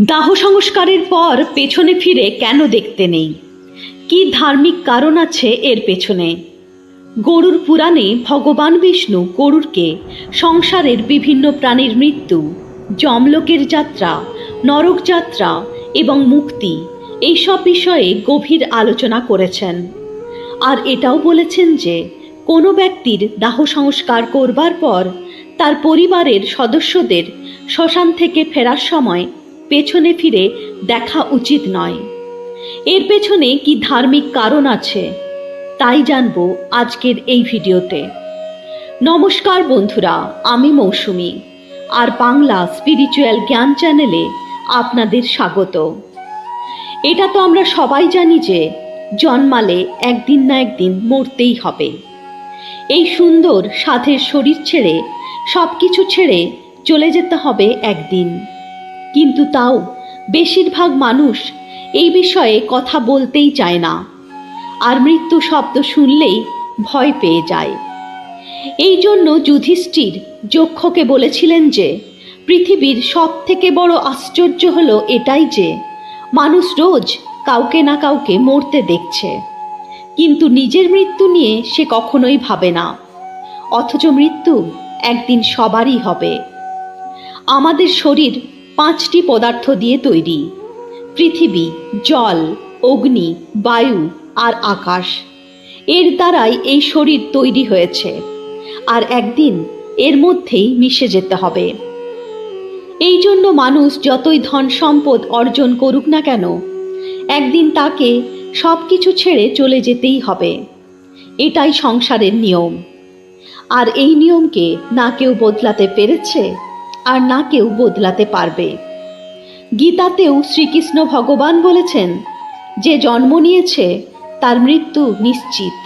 দাহ সংস্কারের পর পেছনে ফিরে কেন দেখতে নেই? কি ধার্মিক কারণ আছে এর পেছনে? গরুর পুরাণে ভগবান বিষ্ণু গরুরকে সংসারের বিভিন্ন প্রাণীর মৃত্যু, যমলোকের যাত্রা, নরক যাত্রা এবং মুক্তি এইসব বিষয়ে গভীর আলোচনা করেছেন। আর এটাও বলেছেন যে, কোনো ব্যক্তির দাহ সংস্কার করবার পর তার পরিবারের সদস্যদের শ্মশান থেকে ফেরার সময় পেছনে ফিরে দেখা উচিত নয়। এর পেছনে কি ধার্মিক কারণ আছে, তাই জানব আজকের এই ভিডিওতে। নমস্কার বন্ধুরা, আমি মৌসুমি, আর বাংলা স্পিরিচুয়াল জ্ঞান চ্যানেলে আপনাদের স্বাগত। এটা তো আমরা সবাই জানি যে, জন্মালে একদিন না একদিন মরতেই হবে। এই সুন্দর, সাধের শরীর ছেড়ে সব কিছু ছেড়ে চলে যেতে হবে একদিন। কিন্তু তাও বেশিরভাগ মানুষ এই বিষয়ে কথা বলতেই চায় না। আর মৃত্যু শব্দ শুনলেই ভয় পেয়ে যায়। এই জন্য যুধিষ্ঠির যক্ষকে বলেছিলেন যে, পৃথিবীর সব থেকে বড় আশ্চর্য হলো এটাই যে, মানুষ রোজ কাউকে না কাউকে মরতে দেখছে। কিন্তু নিজের মৃত্যু নিয়ে সে কখনোই ভাবে না। অথচ মৃত্যু একদিন সবারই হবে। আমাদের শরীর পাঁচটি পদার্থ দিয়ে তৈরি। পৃথিবী, জল, অগ্নি, বায়ু আর আকাশ। এর দ্বারাই এই শরীর তৈরি হয়েছে। আর একদিন এর মধ্যেই মিশে যেতে হবে। এই জন্য মানুষ যতই ধন সম্পদ অর্জন করুক না কেন, একদিন তাকে সব কিছু ছেড়ে চলে যেতেই হবে। এটাই সংসারের নিয়ম। আর এই নিয়মকে না কেউ বদলাতে পেরেছে? আর না কেউ বদলাতে পারবে। গীতাতেও শ্রীকৃষ্ণ ভগবান বলেছেন, যে জন্ম নিয়েছে, তার মৃত্যু নিশ্চিত।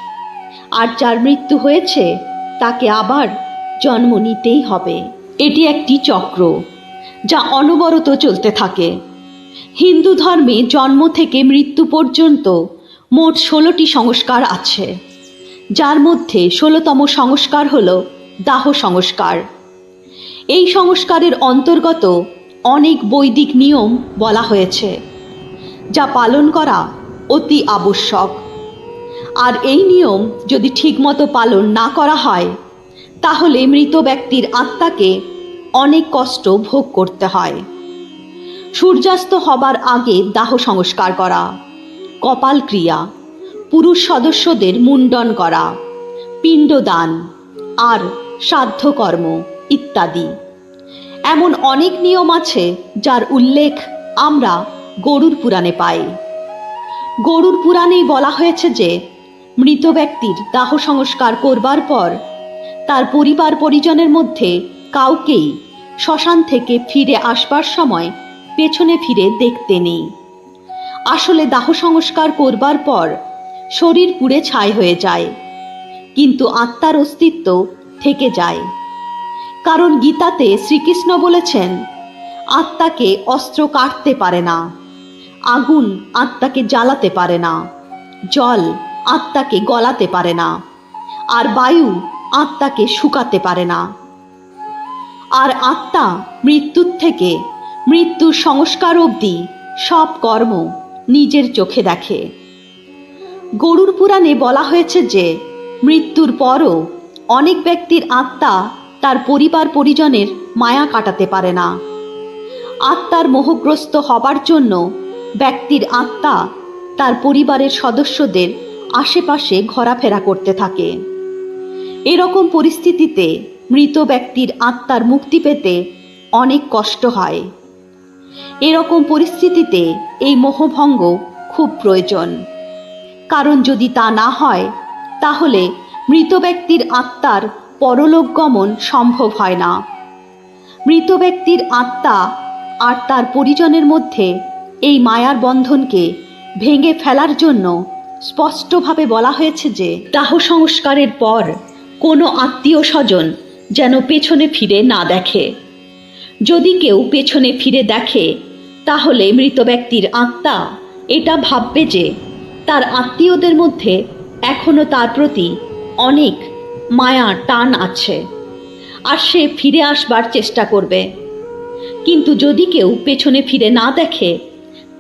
আর যার মৃত্যু হয়েছে, তাকে আবার জন্ম নিতেই হবে। এটি একটি চক্র, যা অনবরত চলতে থাকে। হিন্দু ধর্মে জন্ম থেকে মৃত্যু পর্যন্ত মোট ষোলোটি সংস্কার আছে। যার মধ্যে ষোলোতম সংস্কার হল দাহ সংস্কার। এই সংস্কারের অন্তর্গত অনেক বৈদিক নিয়ম বলা হয়েছে, যা পালন করা অতি আবশ্যক। আর এই নিয়ম যদি ঠিকমতো পালন না করা হয়, তাহলে মৃত ব্যক্তির আত্মাকে অনেক কষ্ট ভোগ করতে হয়। সূর্যাস্ত হবার আগে দাহ সংস্কার করা, কপাল ক্রিয়া, পুরুষ সদস্যদের মুন্ডন করা, পিণ্ডদান, আর শ্রাদ্ধকর্ম ইত্যাদি। এমন অনেক নিয়ম আছে যার উল্লেখ আমরা গরুর পুরাণে পাই। গরুর পুরাণেই বলা হয়েছে যে, মৃত ব্যক্তির দাহ সংস্কার করবার পর তার পরিবার পরিজনের মধ্যে কাউকেই শ্মশান থেকে ফিরে আসবার সময় পেছনে ফিরে দেখতে নেই। আসলে দাহ সংস্কার করবার পর শরীর পুড়ে ছাই হয়ে যায়, কিন্তু আত্মার অস্তিত্ব থেকে যায়। কারণ গীতাতে শ্রীকৃষ্ণ বলেছেন, আত্মাকে অস্ত্র কাটতে পারে না, আগুন আত্মাকে জ্বালাতে পারে না, জল আত্মাকে গলাতে পারে না, আর বায়ু আত্মাকে শুকাতে পারে না। আর আত্মা মৃত্যুর থেকে মৃত্যুর সংস্কার অবধি সব কর্ম নিজের চোখে দেখে। গরুর পুরাণে বলা হয়েছে যে, মৃত্যুর পরও অনেক ব্যক্তির আত্মা তার পরিবার পরিজনের মায়া কাটাতে পারে না। আত্মার মোহগ্রস্ত হবার জন্য ব্যক্তির আত্মা তার পরিবারের সদস্যদের আশেপাশে ঘোরাফেরা করতে থাকে। এরকম পরিস্থিতিতে মৃত ব্যক্তির আত্মার মুক্তি পেতে অনেক কষ্ট হয়। এরকম পরিস্থিতিতে এই মোহভঙ্গ খুব প্রয়োজন। কারণ যদি তা না হয়, তাহলে মৃত ব্যক্তির আত্মার পরলোক গমন সম্ভব হয় না। মৃত ব্যক্তির আত্মা আর তার পরিজনের মধ্যে এই মায়ার বন্ধনকে ভেঙে ফেলার জন্য স্পষ্টভাবে বলা হয়েছে যে, দাহ সংস্কারের পর কোনো আত্মীয় স্বজন যেন পেছনে ফিরে না দেখে। যদি কেউ পেছনে ফিরে দেখে, তাহলে মৃত ব্যক্তির আত্মা এটা ভাববে যে, তার আত্মীয়দের মধ্যে এখনও তার প্রতি অনেক মায়া টান আছে, আর সে ফিরে আসবার চেষ্টা করবে। কিন্তু যদি কেউ পেছনে ফিরে না দেখে,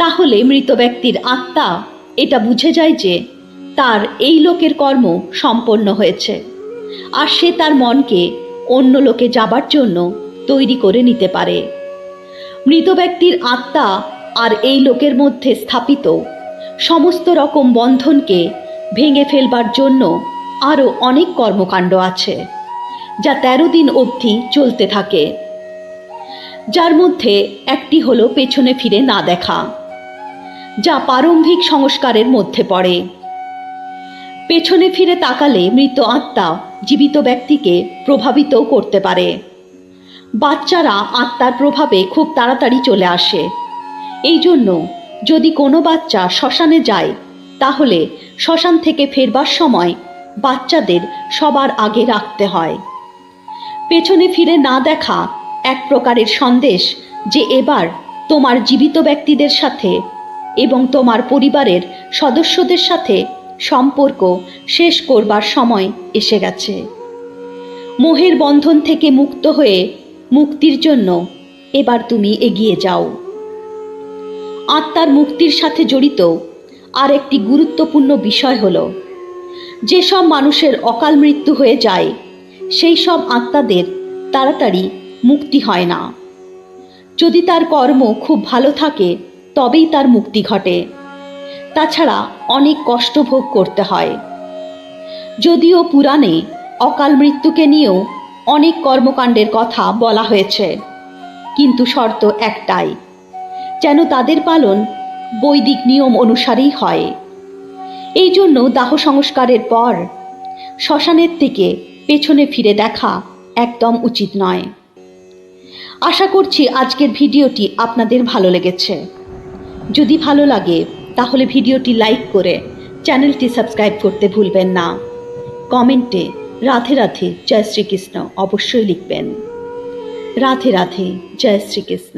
তাহলে মৃত ব্যক্তির আত্মা এটা বুঝে যায় যে তার এই লোকের কর্ম সম্পন্ন হয়েছে, আর সে তার মনকে অন্য লোকে যাবার জন্য তৈরি করে নিতে পারে। মৃত ব্যক্তির আত্মা আর এই লোকের মধ্যে স্থাপিত সমস্ত রকম বন্ধনকে ভেঙে ফেলবার জন্য আরও অনেক কর্মকাণ্ড আছে, যা তেরো দিন অবধি চলতে থাকে। যার মধ্যে একটি হলো পেছনে ফিরে না দেখা, যা প্রারম্ভিক সংস্কারের মধ্যে পড়ে। পেছনে ফিরে তাকালে মৃত আত্মা জীবিত ব্যক্তিকে প্রভাবিত করতে পারে। বাচ্চারা আত্মার প্রভাবে খুব তাড়াতাড়ি চলে আসে। এই জন্য যদি কোনো বাচ্চা শ্মশানে যায়, তাহলে শ্মশান থেকে ফেরবার সময় বাচ্চাদের সবার আগে রাখতে হয়। পেছনে ফিরে না দেখা এক প্রকারের সন্দেশ যে এবার তোমার জীবিত ব্যক্তিদের সাথে এবং তোমার পরিবারের সদস্যদের সাথে সম্পর্ক শেষ করবার সময় এসে গেছে। মোহের বন্ধন থেকে মুক্ত হয়ে মুক্তির জন্য এবার তুমি এগিয়ে যাও। আত্মার মুক্তির সাথে জড়িত আর একটি গুরুত্বপূর্ণ বিষয় হল যেসব মানুষের অকাল মৃত্যু হয়ে যায়, সেই সব আত্মাদের তাড়াতাড়ি মুক্তি হয় না। যদি তার কর্ম খুব ভালো থাকে, তবেই তার মুক্তি ঘটে। তাছাড়া অনেক কষ্ট ভোগ করতে হয়। যদিও পুরাণে অকাল মৃত্যুকে নিয়েও অনেক কর্মকাণ্ডের কথা বলা হয়েছে, কিন্তু শর্ত একটাই, যেন তাদের পালন বৈদিক নিয়ম অনুসারেই হয়। এই জন্য দাহ সংস্কারের পর শ্মশানের থেকে পেছনে ফিরে দেখা একদম উচিত নয়। আশা করছি আজকের ভিডিওটি আপনাদের ভালো লেগেছে। যদি ভালো লাগে, তাহলে ভিডিওটি লাইক করে চ্যানেলটি সাবস্ক্রাইব করতে ভুলবেন না। কমেন্টে রাধে রাধে, জয় শ্রীকৃষ্ণ অবশ্যই লিখবেন। রাধে রাধে, জয় শ্রীকৃষ্ণ।